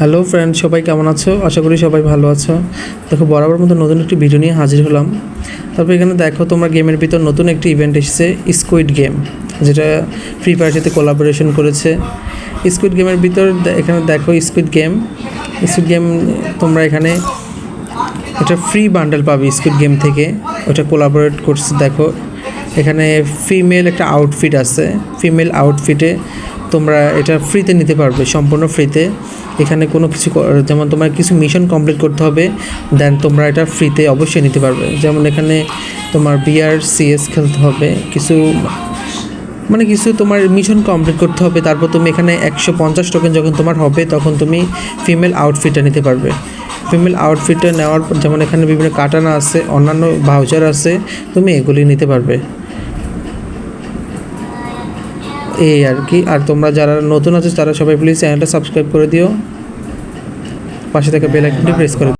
Hello friend সবাই কেমন আছো? আশা করি সবাই ভালো আছো। দেখো, বরাবর মতো নতুন একটি ভিডিও নিয়ে হাজির হলাম। তারপর এখানে দেখো, তোমরা গেমের ভিতর নতুন একটি ইভেন্ট এসেছে স্কুইড গেম যেটা ফ্রি ফায়ার সাথে কোলাবোরেশন করেছে। স্কুইড গেমের ভিতর এখানে দেখো স্কুইড গেম স্কুইড গেম তোমরা এখানে এটা ফ্রি বান্ডেল পাবে স্কুইড গেম থেকে। ওটা কোলাবোরেট করছে, দেখো। এখানে ফিমেল একটা আউটফিট আছে। ফিমেল আউটফিটে তোমরা এটা ফ্রিতে নিতে পারবে, সম্পূর্ণ ফ্রিতে এখানে কোনো কিছু যেমন তোমার কিছু মিশন কমপ্লিট করতে হবে দেন তোমরা এটা ফ্রিতে অবশ্যই নিতে পারবে। যেমন এখানে তোমার বিআর সিএস খেলতে হবে, কিছু মানে কিছু তোমার মিশন কমপ্লিট করতে হবে, তারপর তুমি এখানে একশো পঞ্চাশ টোকেন যখন তোমার হবে, তখন তুমি ফিমেল আউটফিটটা নিতে পারবে। ফিমেল আউটফিটটা নেওয়ার যেমন এখানে বিভিন্ন কাটানা আছে, অন্যান্য ভাউচার আছে, তুমি এগুলি নিতে পারবে। এই আর কি। আর তোমরা যারা নতুন আছো, তারা সবাই প্লিজ চ্যানেলটা সাবস্ক্রাইব করে দিও। পাশে থেকে বেল আইকনটি প্রেস করে